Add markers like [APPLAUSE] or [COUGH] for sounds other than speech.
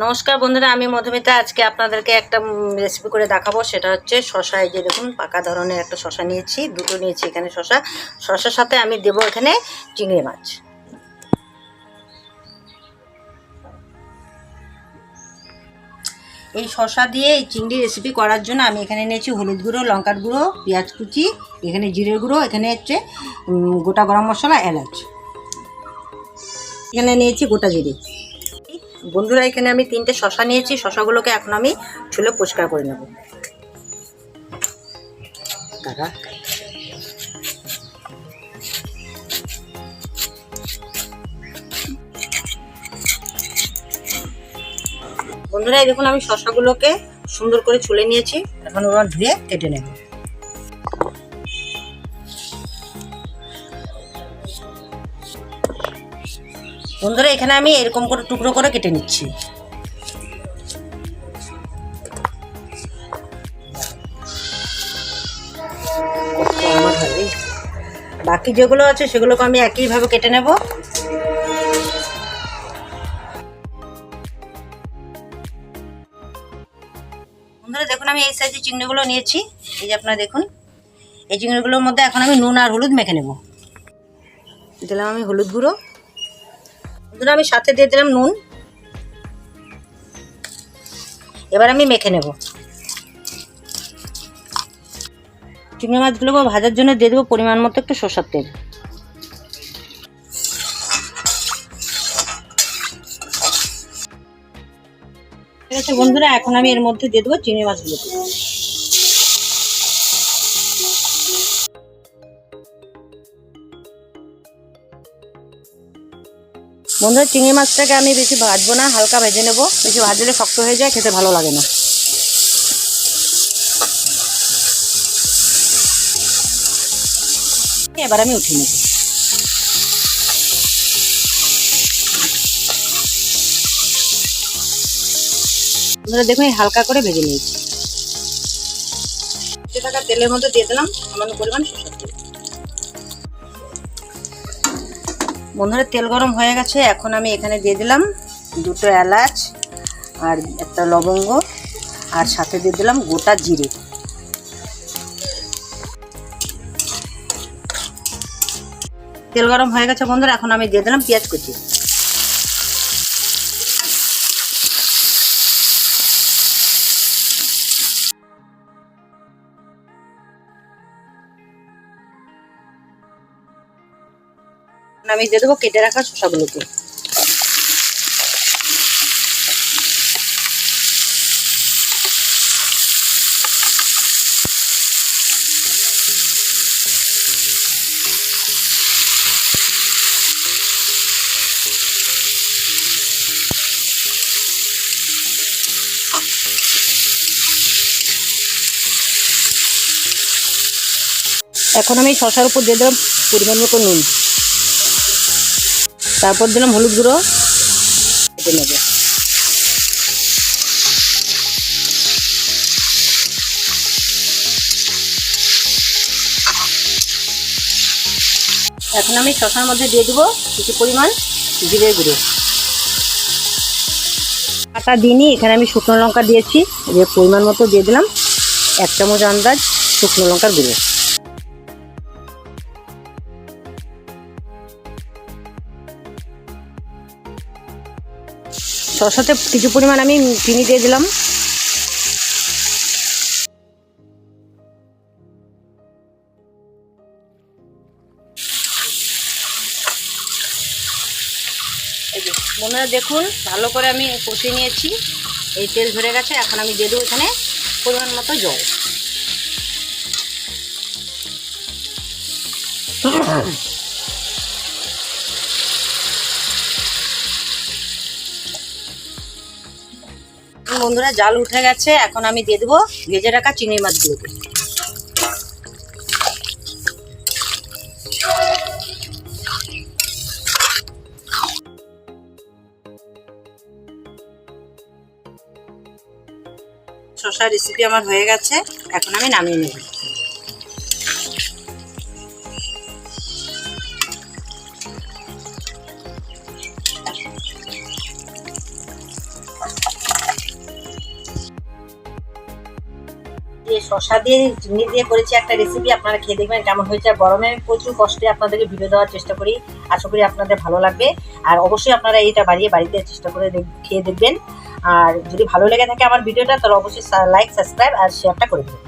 নমস্কার বন্ধুরা, আমি মধুমিতা। আজকে আপনাদেরকে একটা রেসিপি করে দেখাবো। সেটা হচ্ছে শশা। এই যে দেখুন, পাকা ধরনের একটা শশা নিয়েছি, দুটো নিয়েছি এখানে শশা। শশার সাথে আমি দেবো এখানে চিংড়ি মাছ। এই শশা দিয়ে এই চিংড়ি রেসিপি করার জন্য আমি এখানে নিয়েছি হলুদ গুঁড়ো, লঙ্কার গুঁড়ো, পেঁয়াজ কুচি, এখানে জিরের গুঁড়ো, এখানে হচ্ছে গোটা গরম মশলা, এলাচ। এখানে নিয়েছি গোটা জিরে। বন্ধুরা, এখানে আমি তিনটে শশা নিয়েছি। শশাগুলোকে এখন আমি ছুলে পরিষ্কার করে নেব। দাদা। বন্ধুরা দেখুন, আমি শশাগুলোকে সুন্দর করে ছুলে নিয়েছি। এখন ওরা ধুয়ে কেটে নেব। বন্ধুরা, এখানে আমি এরকম করে টুকরো করে কেটে নিচ্ছি। বাকি যেগুলো আছে, সেগুলোকে আমি একইভাবে কেটে নেব। বন্ধুরা, দেখুন, আমি এই সাইজের চিংড়িগুলো নিয়েছি। এই যে আপনারা দেখুন, এই চিংড়িগুলোর মধ্যে এখন আমি নুন আর হলুদ মেখে নেব। দিলাম আমি হলুদ গুঁড়ো। বন্ধুরা আমি সাথে দিয়ে দিলাম নুন। এবার আমি মেখে নেব। চিংড়ি মাছগুলোকে ভাজার জন্য দিয়ে দেবো পরিমাণ মতো একটু সর্ষার তেল। ঠিক আছে বন্ধুরা, এখন আমি এর মধ্যে দিয়ে দেবো চিংড়ি মাছগুলোকে। বন্ধুরা, চিংড়ি মাছটাকে আমি বেশি ভাজবো না, হালকা ভেজে নেব। বেশি ভাজলে শক্ত হয়ে যায়, খেতে ভালো লাগে না। এবার আমি উঠিয়ে নেব। বন্ধুরা, দেখুন হালকা করে ভেজে নিয়েছি। থাকা তেলের মধ্যে দিয়ে দিলাম, সামান্য পরিমাণ সরষের বন্ধুরা, তেল গরম হয়ে গেছে। এখন আমি এখানে দিয়ে দিলাম দুটো এলাচ আর একটা লবঙ্গ আর সাথে দিয়ে দিলাম গোটা জিরে। তেল গরম হয়ে গেছে বন্ধুরা, এখন আমি দিয়ে দিলাম পেঁয়াজ কুচি। আমি দিয়ে দেবো, কেটে রাখা শসাগুলোকে এখন আমি শশার উপর দিয়ে দিলাম পরিমাণ মতো নুন। তারপর দিলাম হলুদ গুঁড়ো। কেটে নেব। এখন আমি শশার মধ্যে দিয়ে দেবো কিছু পরিমাণ জিরে গুঁড়ো। আটা দিনই এখানে আমি শুকনো লঙ্কা দিয়েছি। যে পরিমাণ মতো দিয়ে দিলাম, এক চামচ আন্দাজ শুকনো লঙ্কার গুঁড়ো। শসাতে কিছু পরিমাণ আমি চিনি দিয়ে দিলাম। বন্ধুরা দেখুন, ভালো করে আমি কষিয়ে নিয়েছি। এই তেল ধরে গেছে, এখন আমি দিয়ে দেবো এখানে পরিমাণ মতো জল। [COUGHS] বন্ধুরা, জাল উঠে গেছে। এখন আমি দিয়ে দেবো ভেজে রাখা চিংড়ি মাছগুলোকে। শশা রেসিপি আমার হয়ে গেছে। এখন আমি নামিয়ে নেব। শশা দিয়ে, চিংড়ি দিয়ে করেছি একটা রেসিপি আপনারা খেয়ে দেখবেন কেমন হয়েছে। আর গরমে আমি প্রচুর কষ্টে আপনাদেরকে ভিডিও দেওয়ার চেষ্টা করি। আশা করি আপনাদের ভালো লাগবে। আর অবশ্যই আপনারা এটা বাড়িয়ে বাড়িতে চেষ্টা করে খেয়ে দেখবেন। আর যদি ভালো লেগে থাকে আমার ভিডিওটা তাহলে অবশ্যই লাইক সাবস্ক্রাইব আর শেয়ারটা করে দেবেন।